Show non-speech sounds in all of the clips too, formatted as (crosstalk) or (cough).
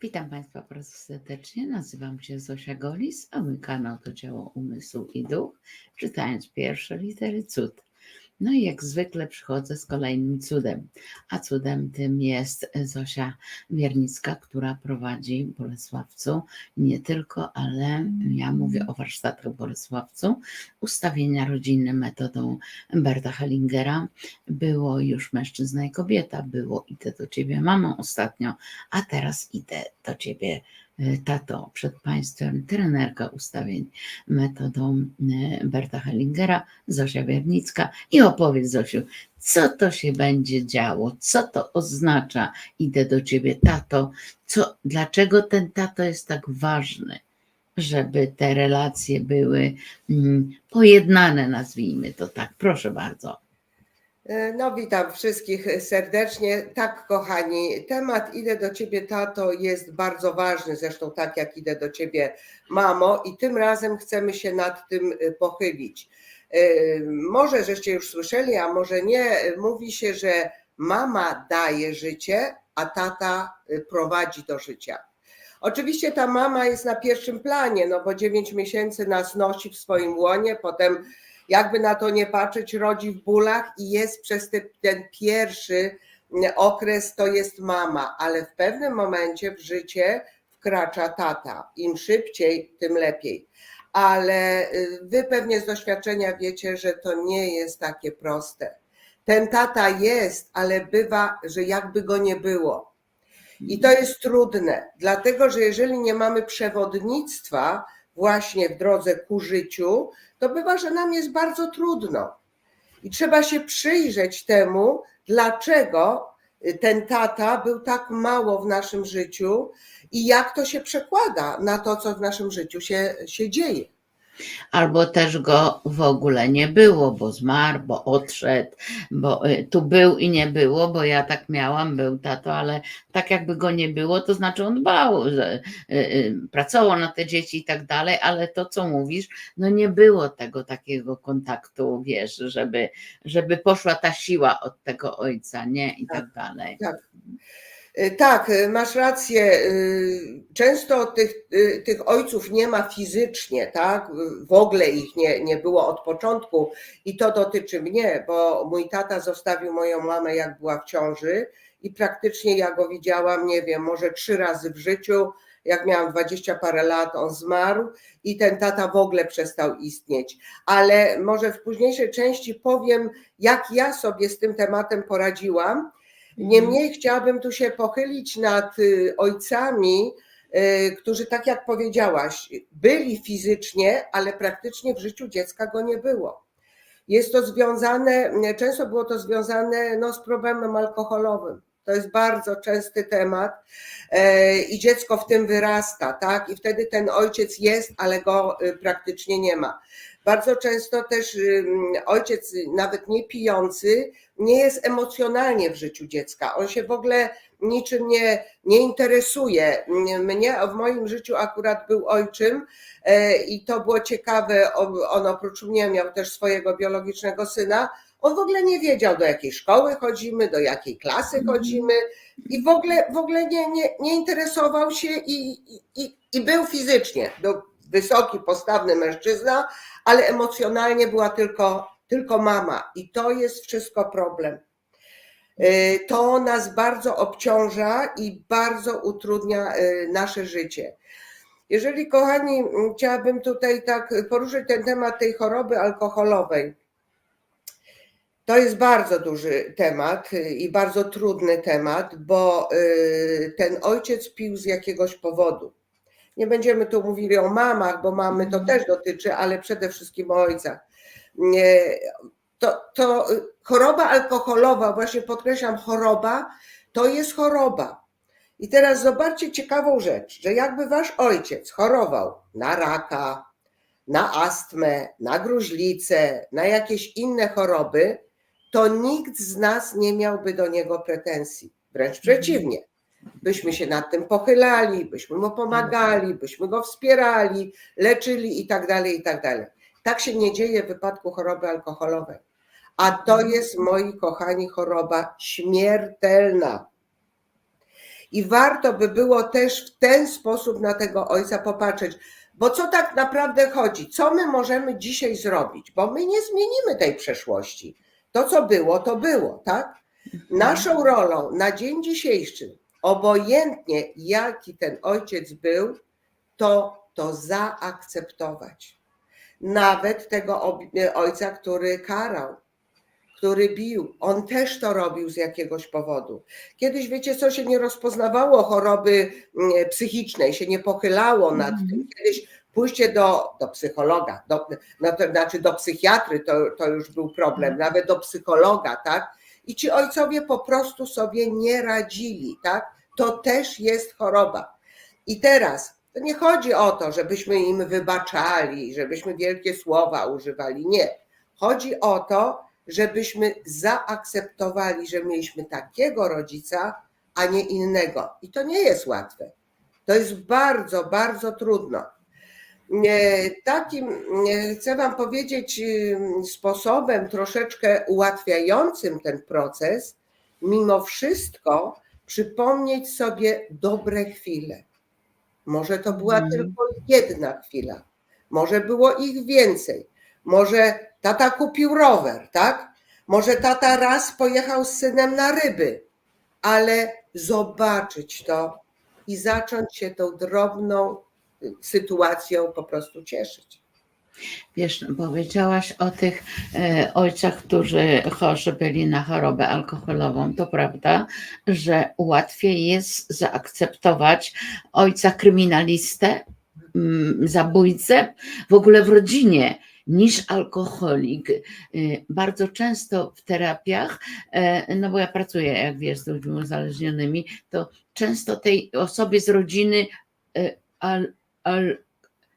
Witam Państwa bardzo serdecznie. Nazywam się Zosia Golis, a mój kanał to Ciało Umysłu i Duch, czytając pierwsze litery cud. No i jak zwykle przychodzę z kolejnym cudem, a cudem tym jest Zosia Wiernicka, która prowadzi Bolesławcu nie tylko, ale ja mówię o warsztatach Bolesławcu, ustawienia rodzinne metodą Berta Hellingera. Było już mężczyzna i kobieta, było idę do Ciebie mamą ostatnio, a teraz idę do Ciebie tato, przed Państwem trenerka ustawień metodą y, Berta Hellingera, Zosia Wiernicka i opowiedz Zosiu, co to się będzie działo, co to oznacza, idę do Ciebie. Tato, co, dlaczego ten tato jest tak ważny, żeby te relacje były mm, pojednane, nazwijmy to tak, proszę bardzo. No, witam wszystkich serdecznie. Tak, kochani, temat Idę do ciebie, tato, jest bardzo ważny, zresztą tak jak idę do ciebie, mamo, i tym razem chcemy się nad tym e, pochylić. E, Może żeście już słyszeli, a może nie, mówi się, że mama daje życie, a tata e, prowadzi do życia. Oczywiście ta mama jest na pierwszym planie, no bo 9 miesięcy nas nosi w swoim łonie, potem jakby na to nie patrzeć, rodzi w bólach i jest przez te, ten pierwszy okres, to jest mama, ale w pewnym momencie w życie wkracza tata. Im szybciej, tym lepiej. Ale y, wy pewnie z doświadczenia wiecie, że to nie jest takie proste. Ten tata jest, ale bywa, że jakby go nie było. I to jest trudne, dlatego że jeżeli nie mamy przewodnictwa właśnie w drodze ku życiu, to bywa, że nam jest bardzo trudno. I trzeba się przyjrzeć temu, dlaczego ten tata był tak mało w naszym życiu i jak to się przekłada na to, co w naszym życiu się, się dzieje. Albo też go w ogóle nie było, bo zmarł, bo odszedł, bo y, tu był i nie było, bo ja tak miałam, był tato, ale tak jakby go nie było, to znaczy on dbał, że, y, y, pracował na te dzieci i tak dalej, ale to co mówisz, no nie było tego takiego kontaktu, wiesz, żeby, żeby poszła ta siła od tego ojca, nie? I tak dalej. Y, Tak, y, masz rację. y, Często tych, y, tych ojców nie ma fizycznie, tak? W ogóle ich nie, nie było od początku i to dotyczy mnie, bo mój tata zostawił moją mamę, jak była w ciąży i praktycznie ja go widziałam, nie wiem, może trzy razy w życiu. Jak miałam dwadzieścia parę lat, on zmarł i ten tata w ogóle przestał istnieć. Ale może w późniejszej części powiem, jak ja sobie z tym tematem poradziłam. Niemniej chciałabym tu się pochylić nad y, ojcami, y, którzy, tak jak powiedziałaś, byli fizycznie, ale praktycznie w życiu dziecka go nie było. Jest to związane, często było to związane no, z problemem alkoholowym. To jest bardzo częsty temat e, i dziecko w tym wyrasta, tak? I wtedy ten ojciec jest, ale go y, praktycznie nie ma. Bardzo często też ojciec, nawet nie pijący, nie jest emocjonalnie w życiu dziecka. On się w ogóle niczym nie, nie interesuje. Mnie w moim życiu akurat był ojczym e, i to było ciekawe. On oprócz mnie miał też swojego biologicznego syna. On w ogóle nie wiedział, do jakiej szkoły chodzimy, do jakiej klasy chodzimy i w ogóle, w ogóle nie, nie, nie interesował się i, i- i, był fizycznie. Był wysoki, postawny mężczyzna, ale emocjonalnie była tylko, tylko mama. I to jest wszystko problem. Y, To nas bardzo obciąża i bardzo utrudnia y, nasze życie. Jeżeli, kochani, chciałabym tutaj tak poruszyć ten temat tej choroby alkoholowej. To jest bardzo duży temat y, i bardzo trudny temat, bo ten ojciec pił z jakiegoś powodu. Nie będziemy tu mówili o mamach, bo mamy to też dotyczy, ale przede wszystkim o ojcach. To, to choroba alkoholowa, właśnie podkreślam, choroba, to jest choroba. I teraz zobaczcie ciekawą rzecz, że jakby wasz ojciec chorował na raka, na astmę, na gruźlicę, na jakieś inne choroby, to nikt z nas nie miałby do niego pretensji. Wręcz przeciwnie. Byśmy się nad tym pochylali, byśmy mu pomagali, byśmy go wspierali, leczyli i tak dalej, i tak dalej. Tak się nie dzieje w wypadku choroby alkoholowej. A to jest, moi kochani, choroba śmiertelna. I warto by było też w ten sposób na tego ojca popatrzeć. Bo co tak naprawdę chodzi? Co my możemy dzisiaj zrobić? Bo my nie zmienimy tej przeszłości. To, co było, to było, tak? Naszą rolą na dzień dzisiejszy, obojętnie jaki ten ojciec był, to to zaakceptować. Nawet tego ob- ojca, który karał, który bił, on też to robił z jakiegoś powodu. Kiedyś, wiecie co, się nie rozpoznawało choroby mm, psychicznej, się nie pochylało nad Mhm. tym. Kiedyś pójście do, do psychologa, do, no to znaczy do psychiatry, to, to już był problem, Mhm. nawet do psychologa, tak? I ci ojcowie po prostu sobie nie radzili, tak? To też jest choroba. I teraz to nie chodzi o to, żebyśmy im wybaczali, żebyśmy wielkie słowa używali. Nie. Chodzi o to, żebyśmy zaakceptowali, że mieliśmy takiego rodzica, a nie innego. I to nie jest łatwe. To jest bardzo, bardzo trudno. Takim, chcę Wam powiedzieć, sposobem troszeczkę ułatwiającym ten proces, mimo wszystko przypomnieć sobie dobre chwile. Może to była Mhm. tylko jedna chwila, może było ich więcej. Może tata kupił rower, tak? Może tata raz pojechał z synem na ryby, ale zobaczyć to i zacząć się tą drobną y, sytuacją po prostu cieszyć. Wiesz, powiedziałaś o tych e, ojcach, którzy chorzy byli na chorobę alkoholową. To prawda, że łatwiej jest zaakceptować ojca kryminalistę, mm, zabójcę, w ogóle w rodzinie, niż alkoholik. Y, Bardzo często w terapiach, e, no bo ja pracuję, jak wiesz, z ludźmi uzależnionymi, to często tej osobie z rodziny e, al, al,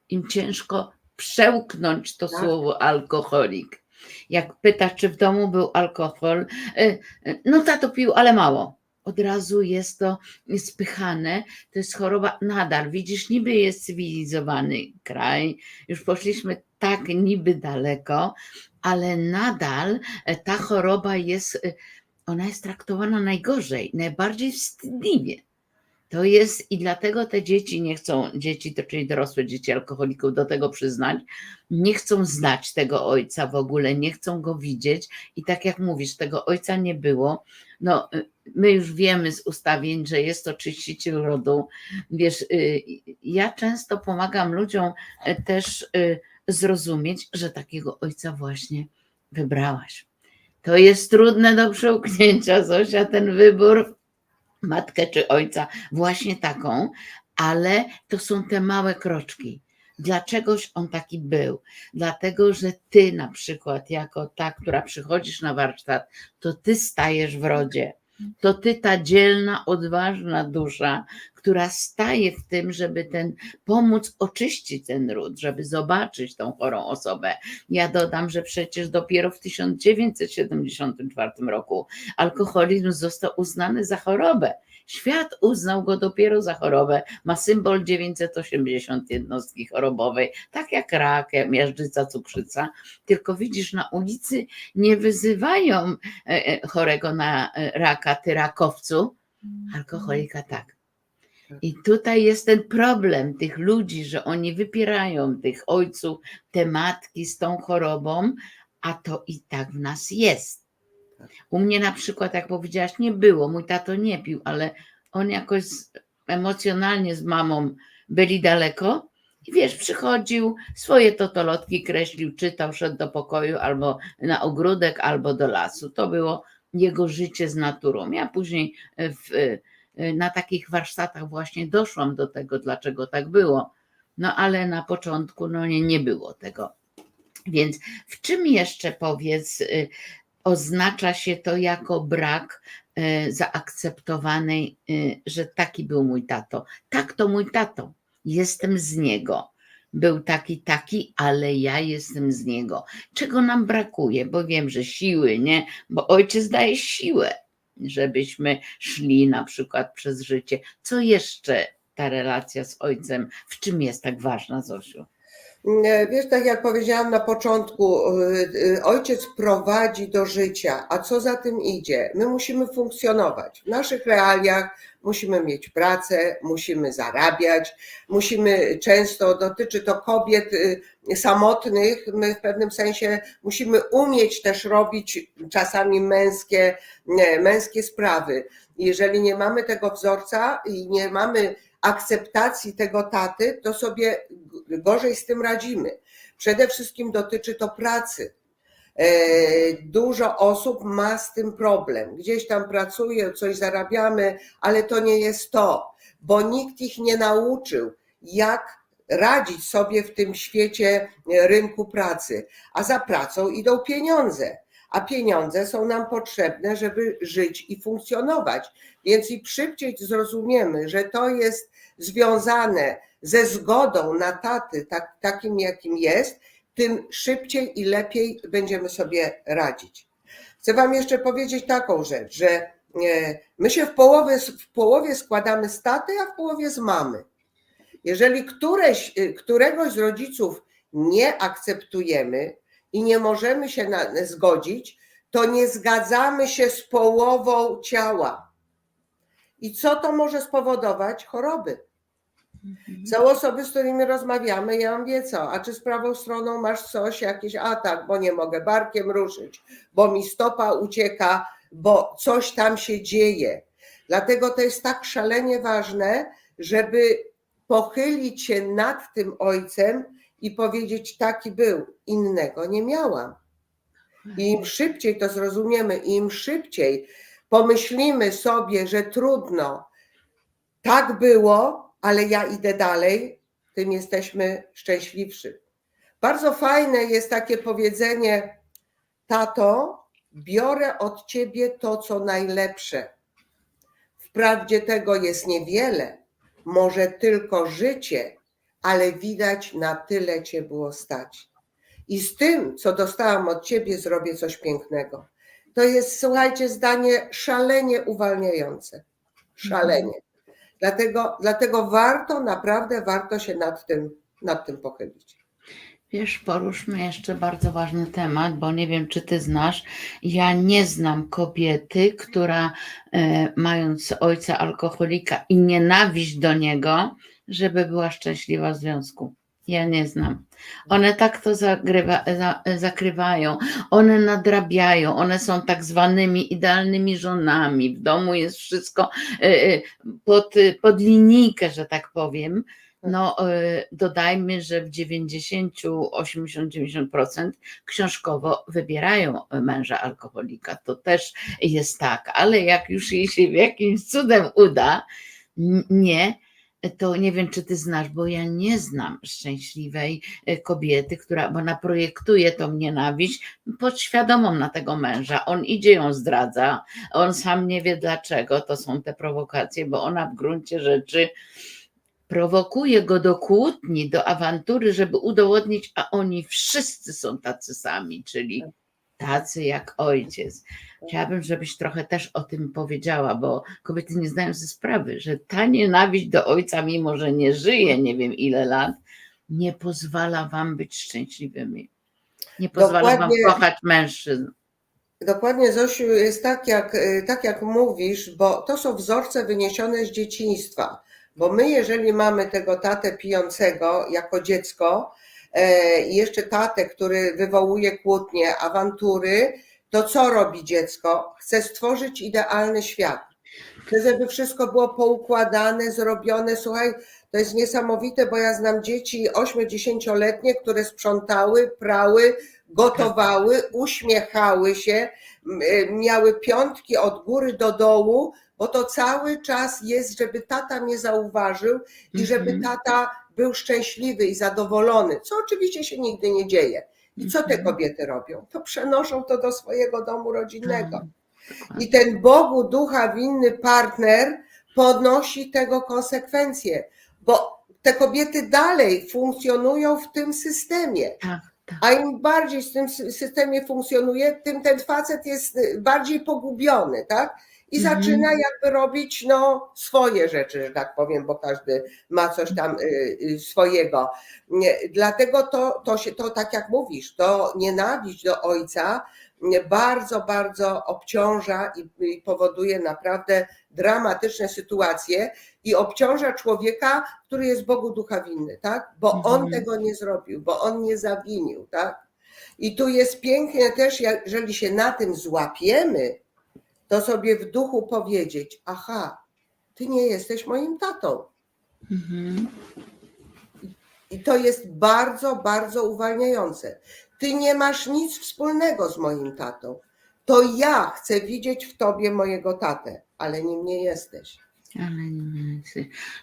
im ciężko przełknąć to Tak. słowo alkoholik. Jak pytasz, czy w domu był alkohol, y, y, no tato pił, ale mało. Od razu jest to spychane. To jest choroba nadal. Widzisz, niby jest cywilizowany kraj, już poszliśmy tak niby daleko, ale nadal e, ta choroba jest, y, ona jest traktowana najgorzej, najbardziej wstydliwie. To jest i dlatego te dzieci nie chcą, dzieci, czyli dorosłe dzieci alkoholików, do tego przyznać, nie chcą znać tego ojca w ogóle, nie chcą go widzieć. I tak jak mówisz, tego ojca nie było. No, my już wiemy z ustawień, że jest to czyściciel rodu. Wiesz, y, ja często pomagam ludziom e, też y, zrozumieć, że takiego ojca właśnie wybrałaś. To jest trudne do przełknięcia, Zosia, ten wybór matkę czy ojca, właśnie taką, ale to są te małe kroczki. Dlaczegoś on taki był? Dlatego, że ty na przykład, jako ta, która przychodzisz na warsztat, to ty stajesz w rodzie. To ty, ta dzielna, odważna dusza, która staje w tym, żeby ten pomóc oczyścić ten ród, żeby zobaczyć tą chorą osobę. Ja dodam, że przecież dopiero w 1974 roku alkoholizm został uznany za chorobę. Świat uznał go dopiero za chorobę. Ma symbol 980 jednostki chorobowej, tak jak rak, miażdżyca, cukrzyca. Tylko widzisz, na ulicy nie wyzywają e, e, chorego na e, raka, ty rakowcu, alkoholika tak. I tutaj jest ten problem tych ludzi, że oni wypierają tych ojców, te matki z tą chorobą, a to i tak w nas jest. U mnie na przykład, jak powiedziałaś, nie było, mój tato nie pił, ale on jakoś emocjonalnie z mamą byli daleko i wiesz, przychodził, swoje totolotki kreślił, czytał, szedł do pokoju albo na ogródek, albo do lasu. To było jego życie z naturą. Ja później w, na takich warsztatach właśnie doszłam do tego, dlaczego tak było. No ale na początku no nie, nie było tego. Więc w czym jeszcze powiedz, y, oznacza się to jako brak y, zaakceptowanej, y, że taki był mój tato. Tak, to mój tato. Jestem z niego. Był taki, taki, ale ja jestem z niego. Czego nam brakuje? Bo wiem, że siły, nie? Bo ojciec daje siłę, żebyśmy szli na przykład przez życie. Co jeszcze ta relacja z ojcem, w czym jest tak ważna, Zosiu? Nie, Wiesz, tak jak powiedziałam na początku, y, y, ojciec prowadzi do życia, a co za tym idzie? My musimy funkcjonować. W naszych realiach musimy mieć pracę, musimy zarabiać, musimy często, dotyczy to kobiet y, samotnych, my w pewnym sensie musimy umieć też robić czasami męskie, męskie sprawy. Jeżeli nie mamy tego wzorca i nie mamy akceptacji tego taty, to sobie gorzej z tym radzimy. Przede wszystkim dotyczy to pracy. E, Dużo osób ma z tym problem. Gdzieś tam pracuje, coś zarabiamy, ale to nie jest to, bo nikt ich nie nauczył, jak radzić sobie w tym świecie rynku pracy. A za pracą idą pieniądze, a pieniądze są nam potrzebne, żeby żyć i funkcjonować. Więc im szybciej zrozumiemy, że to jest związane ze zgodą na taty, tak, takim jakim jest, tym szybciej i lepiej będziemy sobie radzić. Chcę Wam jeszcze powiedzieć taką rzecz, że e, my się w połowie, w połowie składamy z taty, a w połowie z mamy. Jeżeli któreś, e, któregoś z rodziców nie akceptujemy i nie możemy się na, zgodzić, to nie zgadzamy się z połową ciała. I co to może spowodować? Choroby. Są osoby, z którymi rozmawiamy, ja mówię co, a czy z prawą stroną masz coś, jakiś atak, bo nie mogę barkiem ruszyć, bo mi stopa ucieka, bo coś tam się dzieje. Dlatego to jest tak szalenie ważne, żeby pochylić się nad tym ojcem i powiedzieć, taki był, innego nie miałam. I im szybciej to zrozumiemy, im szybciej pomyślimy sobie, że trudno, tak było, ale ja idę dalej, tym jesteśmy szczęśliwsi. Bardzo fajne jest takie powiedzenie: Tato, biorę od ciebie to, co najlepsze. Wprawdzie tego jest niewiele, może tylko życie, ale widać na tyle cię było stać. I z tym, co dostałam od ciebie, zrobię coś pięknego. To jest, słuchajcie, zdanie szalenie uwalniające. Szalenie. Dlatego, dlatego warto, naprawdę warto się nad tym, nad tym pochylić. Wiesz, poruszmy jeszcze bardzo ważny temat, bo nie wiem, czy ty znasz. Ja nie znam kobiety, która e, mając ojca alkoholika i nienawiść do niego, żeby była szczęśliwa w związku. Ja nie znam. One tak to zagrywa, za, zakrywają, one nadrabiają, one są tak zwanymi idealnymi żonami. W domu jest wszystko e, e, pod, pod linijkę, że tak powiem. No, e, dodajmy, że w 90, 80, 90% książkowo wybierają męża alkoholika. To też jest tak, ale jak już jej się jakimś cudem uda, nie, to nie wiem, czy ty znasz, bo ja nie znam szczęśliwej e, kobiety, która, bo ona projektuje tą nienawiść podświadomą na tego męża. On idzie ją zdradza, on sam nie wie dlaczego to są te prowokacje, bo ona w gruncie rzeczy prowokuje go do kłótni, do awantury, żeby udowodnić, a oni wszyscy są tacy sami, czyli tacy jak ojciec. Chciałabym, żebyś trochę też o tym powiedziała, bo kobiety nie zdają sobie sprawy, że ta nienawiść do ojca, mimo że nie żyje nie wiem ile lat, nie pozwala wam być szczęśliwymi. Nie pozwala Dokładnie. wam kochać mężczyzn. Dokładnie, Zosiu, jest tak jak, y, tak jak mówisz, bo to są wzorce wyniesione z dzieciństwa. Bo my, jeżeli mamy tego tatę pijącego jako dziecko e, i jeszcze tatę, który wywołuje kłótnie, awantury, to co robi dziecko? Chce stworzyć idealny świat. Chce, żeby wszystko było poukładane, zrobione. Słuchaj, to jest niesamowite, bo ja znam dzieci 8-10-letnie, które sprzątały, prały, gotowały, uśmiechały się, y, miały piątki od góry do dołu, bo to cały czas jest, żeby tata mnie zauważył i żeby Mhm. tata był szczęśliwy i zadowolony, co oczywiście się nigdy nie dzieje. I co te Mhm. kobiety robią? To przenoszą to do swojego domu rodzinnego. Tak. I ten Bogu ducha winny partner ponosi tego konsekwencje, bo te kobiety dalej funkcjonują w tym systemie. Tak, tak. A im bardziej w tym sy- systemie funkcjonuje, tym ten facet jest y, bardziej pogubiony, tak? I Mhm. zaczyna jakby robić no, swoje rzeczy, że tak powiem, bo każdy ma coś tam y, y, swojego. Dlatego to, to się, to tak jak mówisz, to nienawiść do ojca bardzo, bardzo obciąża i, i powoduje naprawdę dramatyczne sytuacje i obciąża człowieka, który jest Bogu ducha winny, tak? Bo on Mhm. tego nie zrobił, bo on nie zawinił, tak? I tu jest pięknie też, jeżeli się na tym złapiemy, to sobie w duchu powiedzieć: Aha, ty nie jesteś moim tatą. Mhm. I to jest bardzo, bardzo uwalniające. Ty nie masz nic wspólnego z moim tatą. To ja chcę widzieć w tobie mojego tatę, ale nim nie jesteś. Ale nie,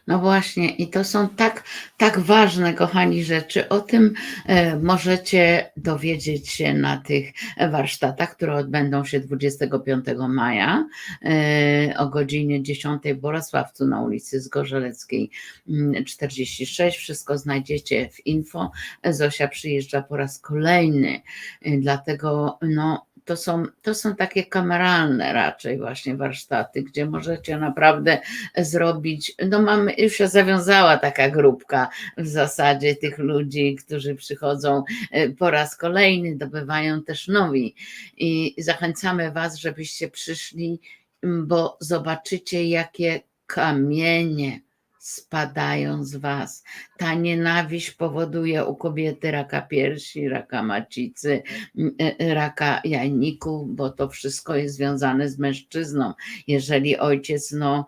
no właśnie, i to są tak, tak ważne, kochani, rzeczy. O tym e, możecie dowiedzieć się na tych warsztatach, które odbędą się 25 maja e, o godzinie 10 w Bolesławcu na ulicy Zgorzeleckiej mm, 46. Wszystko znajdziecie w info. Zosia przyjeżdża po raz kolejny, e, dlatego no, to są, to są takie kameralne raczej właśnie warsztaty, gdzie możecie naprawdę zrobić. No mamy, już się zawiązała taka grupka w zasadzie tych ludzi, którzy przychodzą e, po raz kolejny, dobywają też nowi. I zachęcamy Was, żebyście przyszli, bo zobaczycie, jakie kamienie spadają z Was. Ta nienawiść powoduje u kobiety raka piersi, raka macicy, m, e, raka jajników, bo to wszystko jest związane z mężczyzną. Jeżeli ojciec no,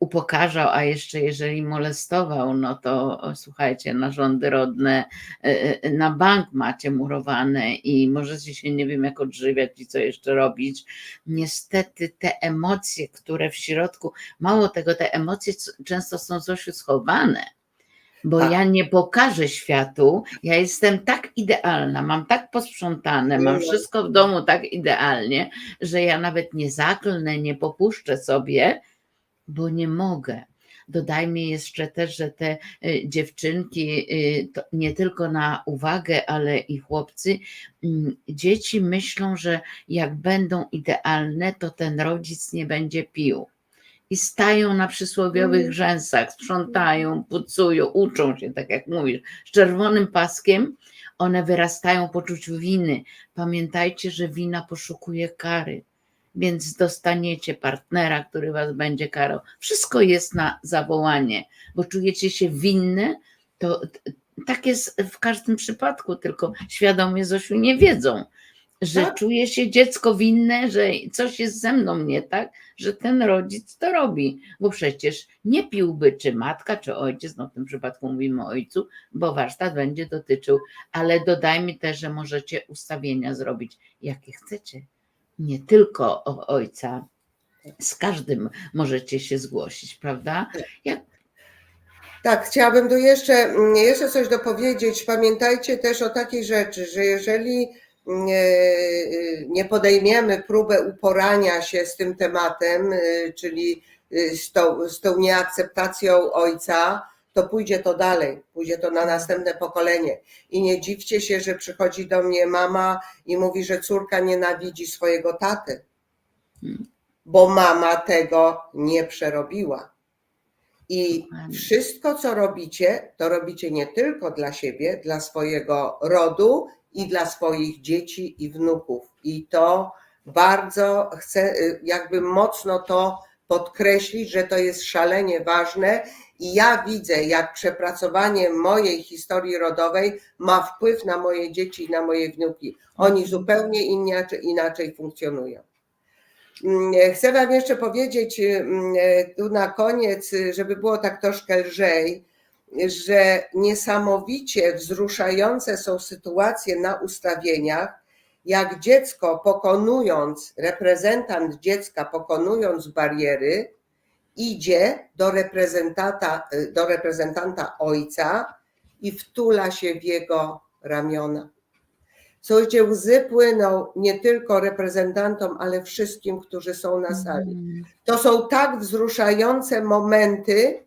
upokarzał, a jeszcze jeżeli molestował, no to słuchajcie, narządy rodne e, e, na bank macie murowane i możecie się nie wiem jak odżywiać i co jeszcze robić. Niestety te emocje, które w środku, mało tego, te emocje często są Zosiu schowane. Bo Tak. ja nie pokażę światu, ja jestem tak idealna, mam tak posprzątane, mam wszystko w domu tak idealnie, że ja nawet nie zaklnę, nie popuszczę sobie, bo nie mogę. Dodajmy jeszcze też, że te y, dziewczynki y, nie tylko na uwagę, ale i chłopcy, mm, dzieci myślą, że jak będą idealne, to ten rodzic nie będzie pił. I stają na przysłowiowych Mm. rzęsach, sprzątają, pucują, uczą się, tak jak mówisz, z czerwonym paskiem. One wyrastają w poczuciu winy. Pamiętajcie, że wina poszukuje kary więc dostaniecie partnera, który was będzie karał. Wszystko jest na zawołanie, bo czujecie się winne, to tak jest w każdym przypadku, tylko świadomie Zosiu nie wiedzą, że Tak. czuje się dziecko winne, że coś jest ze mną nie tak, że ten rodzic to robi, bo przecież nie piłby czy matka, czy ojciec, no w tym przypadku mówimy o ojcu, bo warsztat będzie dotyczył, ale dodajmy też, że możecie ustawienia zrobić jakie chcecie nie tylko o ojca. Z każdym możecie się zgłosić, prawda? Jak, Tak, chciałabym tu jeszcze, mm, jeszcze coś dopowiedzieć. Pamiętajcie też o takiej rzeczy, że jeżeli mm, e, nie podejmiemy próbę uporania się z tym tematem, e, czyli e, z tą, z tą nieakceptacją ojca, to pójdzie to dalej, pójdzie to na następne pokolenie. I nie dziwcie się, że przychodzi do mnie mama i mówi, że córka nienawidzi swojego taty, Hmm. bo mama tego nie przerobiła. I wszystko, co robicie, to robicie nie tylko dla siebie, dla swojego rodu i dla swoich dzieci i wnuków. I to bardzo chcę, y, jakby mocno to podkreślić, że to jest szalenie ważne. I ja widzę, jak przepracowanie mojej historii rodowej ma wpływ na moje dzieci i na moje wnuki. Oni zupełnie inaczej, inaczej funkcjonują. Mm, Chcę Wam jeszcze powiedzieć mm, tu na koniec, żeby było tak troszkę lżej, że niesamowicie wzruszające są sytuacje na ustawieniach, jak dziecko pokonując, reprezentant dziecka pokonując bariery, idzie do reprezentanta, do reprezentanta ojca i wtula się w jego ramiona. Słuchajcie, łzy płyną nie tylko reprezentantom, ale wszystkim, którzy są na sali. Mm, To są tak wzruszające momenty,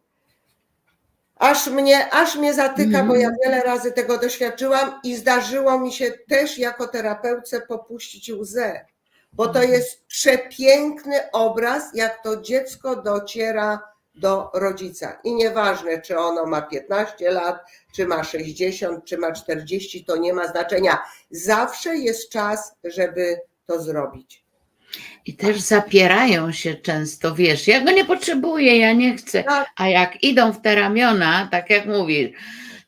aż mnie, aż mnie zatyka, bo ja wiele razy tego doświadczyłam i zdarzyło mi się też jako terapeutce popuścić łzę, bo to jest przepiękny obraz, jak to dziecko dociera do rodzica. I nieważne, czy ono ma 15 lat, czy ma 60, czy ma 40, to nie ma znaczenia. Zawsze jest czas, żeby to zrobić. I też zapierają się często, wiesz, ja go nie potrzebuję, ja nie chcę. Tak. A jak idą w te ramiona, tak jak mówisz,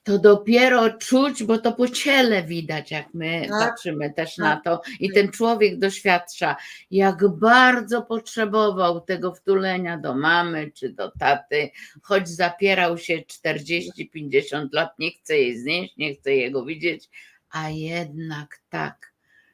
to dopiero czuć, bo to po ciele widać, jak my Tak, patrzymy też tak. na to. I ten człowiek doświadcza, jak bardzo potrzebował tego wtulenia do mamy czy do taty, choć zapierał się 40-50 lat, nie chce jej znieść, nie chce jego widzieć, a jednak tak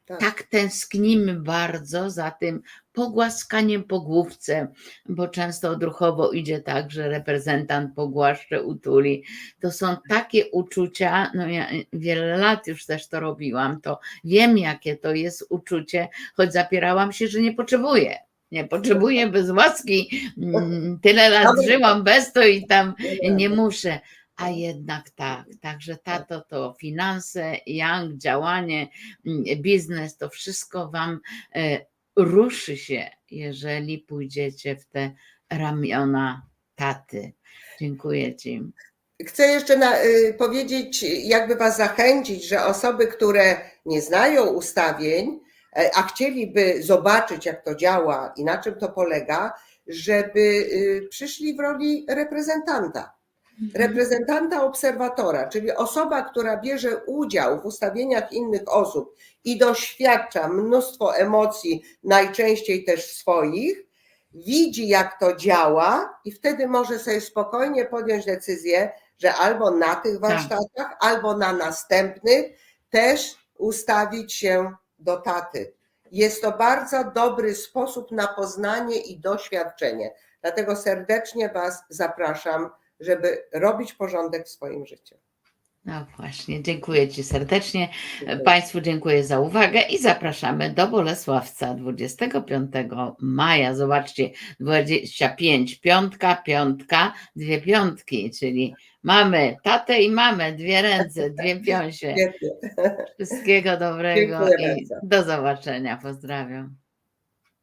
Tak. tak tęsknimy bardzo za tym pogłaskaniem po główce, bo często odruchowo idzie tak, że reprezentant pogłaszcze, utuli. To są takie uczucia, no ja wiele lat już też to robiłam, to wiem jakie to jest uczucie, choć zapierałam się, że nie potrzebuję. Nie potrzebuję bez łaski. Mm, Tyle lat żyłam bez to i tam nie muszę. A jednak tak, także tato to finanse, yang, działanie, mm, biznes, to wszystko wam e, ruszy się, jeżeli pójdziecie w te ramiona taty. Dziękuję ci. Chcę jeszcze na, y, powiedzieć, jakby Was zachęcić, że osoby, które nie znają ustawień, e, a chcieliby zobaczyć, jak to działa i na czym to polega, żeby y, przyszli w roli reprezentanta. Reprezentanta obserwatora, czyli osoba, która bierze udział w ustawieniach innych osób i doświadcza mnóstwo emocji, najczęściej też swoich, widzi jak to działa i wtedy może sobie spokojnie podjąć decyzję, że albo na tych warsztatach, albo na następnych też ustawić się do taty. Jest to bardzo dobry sposób na poznanie i doświadczenie. Dlatego serdecznie Was zapraszam żeby robić porządek w swoim życiu. No właśnie, dziękuję Ci serdecznie. Państwu dziękuję za uwagę i zapraszamy do Bolesławca 25 maja. Zobaczcie, 25, piątka, piątka, dwie piątki, czyli mamy tatę i mamę, dwie ręce, dwie (laughs) piąsie. Wszystkiego dobrego Dziękuję i bardzo. do zobaczenia. Pozdrawiam.